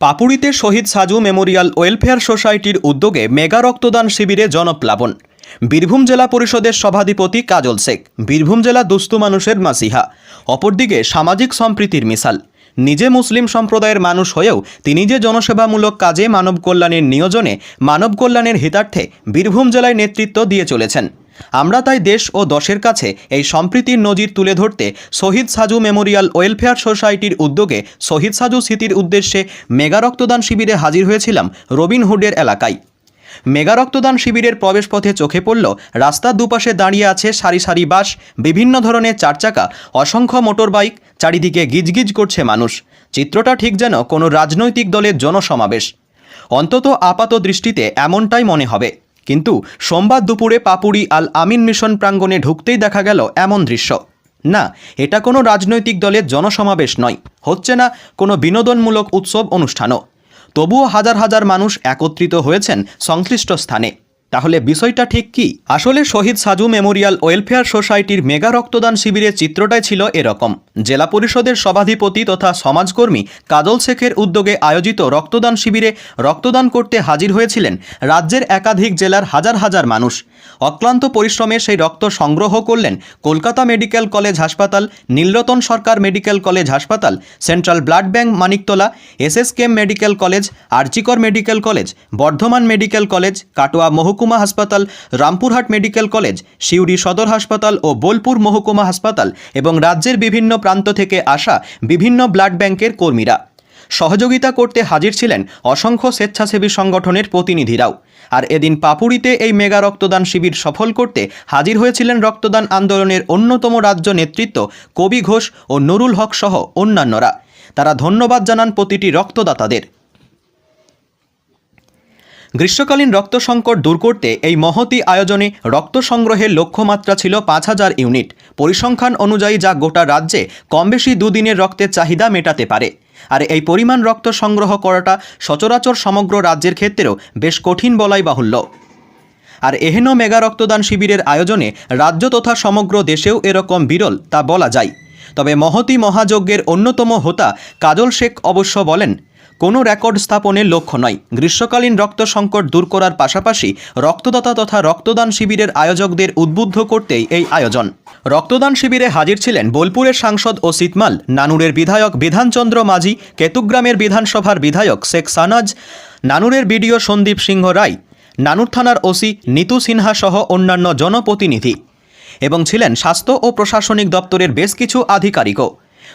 পাপুড়িতে শহীদ Saju memorial welfare সোসাইটির উদ্যোগে mega রক্তদান শিবিরে জনপ্লাবন। বীরভূম জেলা পরিষদের সভাধিপতি কাজল শেখ, বীরভূম জেলা দুস্থ মানুষের মাসিহা, অপরদিকে সামাজিক সম্প্রীতির মিসাল নিজে মুসলিম সম্প্রদায়ের মানুষ হয়েও তিনি যে জনসেবামূলক কাজে মানব কল্যাণের নিয়োজনে মানব কল্যাণের হিতার্থে বীরভূম জেলায় নেতৃত্ব দিয়ে চলেছেন। আমরা তাই দেশ ও দশের কাছে এই সম্প্রীতির নজির তুলে ধরতে শহীদ সাজু মেমোরিয়াল ওয়েলফেয়ার সোসাইটির উদ্যোগে শহীদ সাজু স্মৃতির উদ্দেশ্যে মেগা রক্তদান শিবিরে হাজির হয়েছিলাম রবিনহুডের এলাকায়। মেগা রক্তদান শিবিরের প্রবেশপথে চোখে পড়ল রাস্তার দুপাশে দাঁড়িয়ে আছে সারি সারি বাস, বিভিন্ন ধরনের চারচাকা, অসংখ্য মোটরবাইক, চারিদিকে গিজগিজ করছে মানুষ। চিত্রটা ঠিক যেন কোনো রাজনৈতিক দলের জনসমাবেশ। অন্তত আপাত দৃষ্টিতে এমনটাই মনে হবে। কিন্তু সোমবার দুপুরে পাপুড়ি আল আমিন মিশন প্রাঙ্গণে ঢুকতেই দেখা গেল এমন দৃশ্য। না, এটা কোনো রাজনৈতিক দলের জনসমাবেশ নয়, হচ্ছে না কোনো বিনোদনমূলক উৎসব অনুষ্ঠানও। তবুও হাজার হাজার মানুষ একত্রিত হয়েছেন সংশ্লিষ্ট স্থানে। তাহলে বিষয়টা ঠিক কি? আসলে শহীদ সাজু মেমোরিয়াল ওয়েলফেয়ার সোসাইটির মেগা রক্তদান শিবিরের চিত্রটাই ছিল এরকম। জেলা পরিষদের সভাধিপতি তথা সমাজকর্মী কাজল শেখের উদ্যোগে আয়োজিত রক্তদান শিবিরে রক্তদান করতে হাজির হয়েছিলেন রাজ্যের একাধিক জেলার হাজার হাজার মানুষ। অক্লান্ত পরিশ্রমে সেই রক্ত সংগ্রহ করলেন কলকাতা মেডিকেল কলেজ হাসপাতাল, নীলরতন সরকার মেডিকেল কলেজ হাসপাতাল, central blood bank Maniktala SSKM medical college R G Kar medical college, Bardhaman medical college, Katwa মহকুমা হাসপাতাল, রামপুরহাট মেডিকেল কলেজ, সিউড়ি সদর হাসপাতাল ও বোলপুর মহকুমা হাসপাতাল এবং রাজ্যের বিভিন্ন প্রান্ত থেকে আসা বিভিন্ন ব্লাড ব্যাংকের কর্মীরা। সহযোগিতা করতে হাজির ছিলেন অসংখ্য স্বেচ্ছাসেবী সংগঠনের প্রতিনিধিরাও। আর এদিন পাপুড়িতে এই মেগা রক্তদান শিবির সফল করতে হাজির হয়েছিলেন রক্তদান আন্দোলনের অন্যতম রাজ্য নেতৃত্ব কবি ঘোষ ও নুরুল হক সহ অন্যান্যরা। তারা ধন্যবাদ জানান প্রতিটি রক্তদাতাদের। গ্রীষ্মকালীন রক্ত সংকট দূর করতে এই মহতি আয়োজনে রক্ত সংগ্রহের লক্ষ্যমাত্রা ছিল পাঁচ হাজার ইউনিট। পরিসংখ্যান অনুযায়ী যা গোটা রাজ্যে কম বেশি দুদিনের রক্তের চাহিদা মেটাতে পারে। আর এই পরিমাণ রক্ত সংগ্রহ করাটা সচরাচর সমগ্র রাজ্যের ক্ষেত্রেও বেশ কঠিন বলাই বাহুল্য। আর এহেন মেগা রক্তদান শিবিরের আয়োজনে রাজ্য তথা সমগ্র দেশেও এরকম বিরল তা বলা যায়। তবে মহতি মহাযজ্ঞের অন্যতম হোতা কাজল শেখ অবশ্য বলেন কোনো রেকর্ড স্থাপনের লক্ষ্য নয়। গ্রীষ্মকালীন রক্ত সংকট দূর করার পাশাপাশি রক্তদাতা তথা রক্তদান শিবিরের আয়োজকদের উদ্বুদ্ধ করতেই এই আয়োজন। রক্তদান শিবিরে হাজির ছিলেন বোলপুরের সাংসদ ও সিতমাল নানুরের বিধায়ক বিধানচন্দ্র মাঝি, কেতুগ্রামের বিধানসভার বিধায়ক শেখ সানাজ, নানুরের বিডিও সন্দীপ সিংহ রায়, নানুর থানার ওসি নিতু সিনহা সহ অন্যান্য জনপ্রতিনিধি। এবং ছিলেন স্বাস্থ্য ও প্রশাসনিক দপ্তরের বেশ কিছু আধিকারিকও।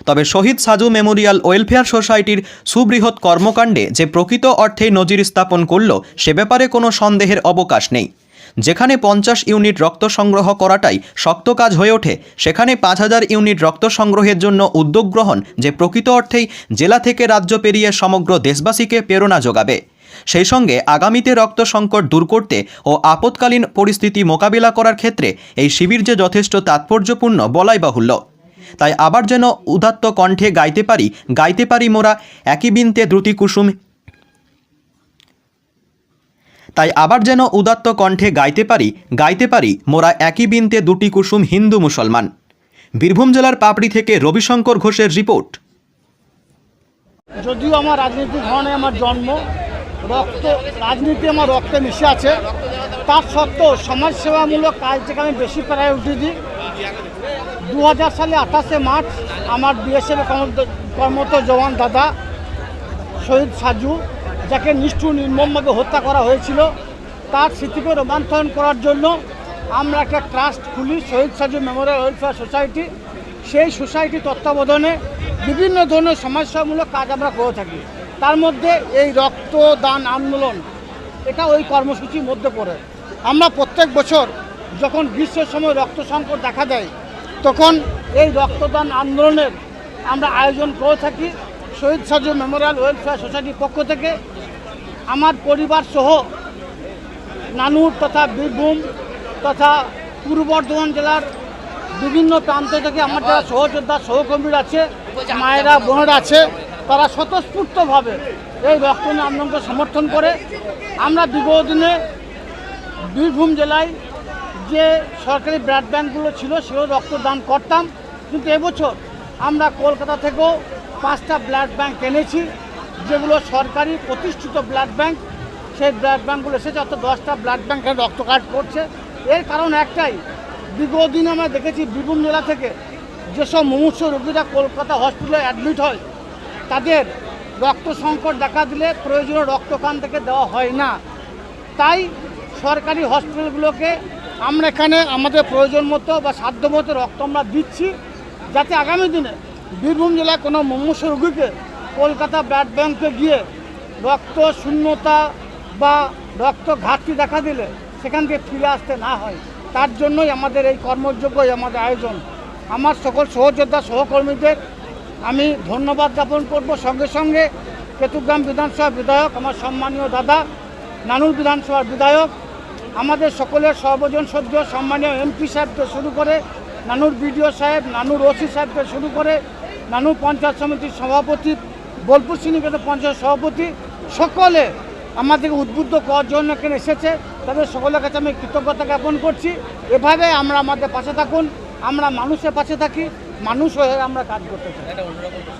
তবে শহীদ সাজু মেমোরিয়াল ওয়েলফেয়ার সোসাইটির সুবৃহৎ কর্মকাণ্ডে যে প্রকৃত অর্থেই নজির স্থাপন করল, সে ব্যাপারে কোনো সন্দেহের অবকাশ নেই। যেখানে পঞ্চাশ ইউনিট রক্ত সংগ্রহ করাটাই শক্ত কাজ হয়ে ওঠে, সেখানে পাঁচ হাজার ইউনিট রক্ত সংগ্রহের জন্য উদ্যোগ গ্রহণ যে প্রকৃত অর্থেই জেলা থেকে রাজ্য পেরিয়ে সমগ্র দেশবাসীকে প্রেরণা যোগাবে। সেই সঙ্গে আগামীতে রক্ত সংকট দূর করতে ও আপৎকালীন পরিস্থিতি মোকাবিলা করার ক্ষেত্রে এই শিবির যে যথেষ্ট তাৎপর্যপূর্ণ বলাই বাহুল্য। তাই আবার যেন উদাত্ত কণ্ঠে গাইতে পারি গাইতে পারি মোরা একই বিনতে দ্রুতি কুসুম। তাই আবার যেন উদাত্ত কণ্ঠে গাইতে পারি গাইতে পারি মোরা একই বিনতে দুটি কুসুম হিন্দু মুসলমান। বীরভূম জেলার পাপড়ি থেকে রবিশঙ্কর ঘোষের রিপোর্ট। যদিও আমার রাজনীতি ধরনে আমার জন্ম, রক্ত, রাজনীতি আমার রক্তে মিশে আছে। তার সত্ত্বেও সমাজসেবামূলক কাজটাকে আমি বেশি প্রায়োরিটি দিই দু হাজার সালে আঠাশে মার্চ আমার বিএসএফ কর্মরত জওয়ান দাদা শহীদ সাজু, যাকে নিষ্ঠুর, নির্মমভাবে হত্যা করা হয়েছিল, তার স্মৃতিকে রোমান্থন করার জন্য আমরা একটা ট্রাস্ট খুলি, Shahid Saju memorial welfare society. সেই সোসাইটি তত্ত্বাবধানে বিভিন্ন ধরনের সমস্যামূলক কাজ আমরা করে থাকি। তার মধ্যে এই রক্তদান আন্দোলন, এটা ওই কর্মসূচির মধ্যে পড়ে। আমরা প্রত্যেক বছর যখন গ্রীষ্মের সময় রক্ত সংকট দেখা দেয় তখন এই রক্তদান আন্দোলনের আমরা আয়োজন করে থাকি, শহীদ সাজু মেমোরিয়াল ওয়েলফেয়ার সোসাইটির পক্ষ থেকে। আমার পরিবার সহ নানুর তথা বীরভূম তথা পূর্ব বর্ধমান জেলার বিভিন্ন প্রান্ত থেকে আমার যারা সহযোদ্ধা, সহকর্মীরা আছে, মায়েরা, বোনেরা আছে, তারা স্বতঃস্ফূর্তভাবে এই রক্তদান আন্দোলনকে সমর্থন করে। আমরা বিগত দিনে বীরভূম জেলায় যে সরকারি ব্লাড ব্যাঙ্কগুলো ছিল, সেগুলো রক্তদান করতাম। কিন্তু এবছর আমরা কলকাতা থেকেও পাঁচটা ব্লাড ব্যাঙ্ক এনেছি, যেগুলো সরকারি প্রতিষ্ঠিত ব্লাড ব্যাংক সেই ব্লাড ব্যাঙ্কগুলো এসেছে, অর্থাৎ দশটা ব্লাড ব্যাংকে রক্ত কার্ড করছে। এর কারণ একটাই বিগত দিন আমরা দেখেছি বীরভূম জেলা থেকে যেসব মুমূর্ষ রোগীরা কলকাতা হসপিটালে অ্যাডমিট হয়, তাদের রক্ত সংকট দেখা দিলে প্রয়োজনীয় রক্তকান থেকে দেওয়া হয় না। তাই সরকারি হসপিটালগুলোকে আমরা এখানে আমাদের প্রয়োজন মতো বা সাধ্য মতো রক্ত আমরা দিচ্ছি যাতে আগামী দিনে বীরভূম জেলায় কোনো মুমূর্ষ রোগীকে কলকাতা ব্লাড ব্যাংকে গিয়ে রক্ত শূন্যতা বা রক্ত ঘাটতি দেখা দিলে সেখান থেকে ফিরে আসতে না হয়। তার জন্যই আমাদের এই কর্মযোগ্য আমাদের আয়োজন। আমার সকল সহযোদ্ধা, সহকর্মীদের আমি ধন্যবাদ জ্ঞাপন করব। সঙ্গে সঙ্গে কেতুগ্রাম বিধানসভা বিধায়ক, আমার সম্মানীয় দাদা, নানুর বিধানসভার বিধায়ক আমাদের সকলের সর্বজন সদ্য সম্মানীয় এমপি সাহেবকে শুরু করে, নানুর বিডিও সাহেব, নানুর ওসি সাহেবকে শুরু করে নানুর পঞ্চায়েত সমিতির সভাপতি, বোলপুর সিনিকেত পঞ্চায়েত সভাপতি, সকলে আমাদেরকে উদ্বুদ্ধ করার জন্য এখানে এসেছে। তাদের সকলের কাছে আমি কৃতজ্ঞতা জ্ঞাপন করছি। এভাবে আমরা আমাদের পাশে থাকুন, আমরা মানুষের পাশে থাকি, মানুষ হয়ে আমরা কাজ করতে চাই।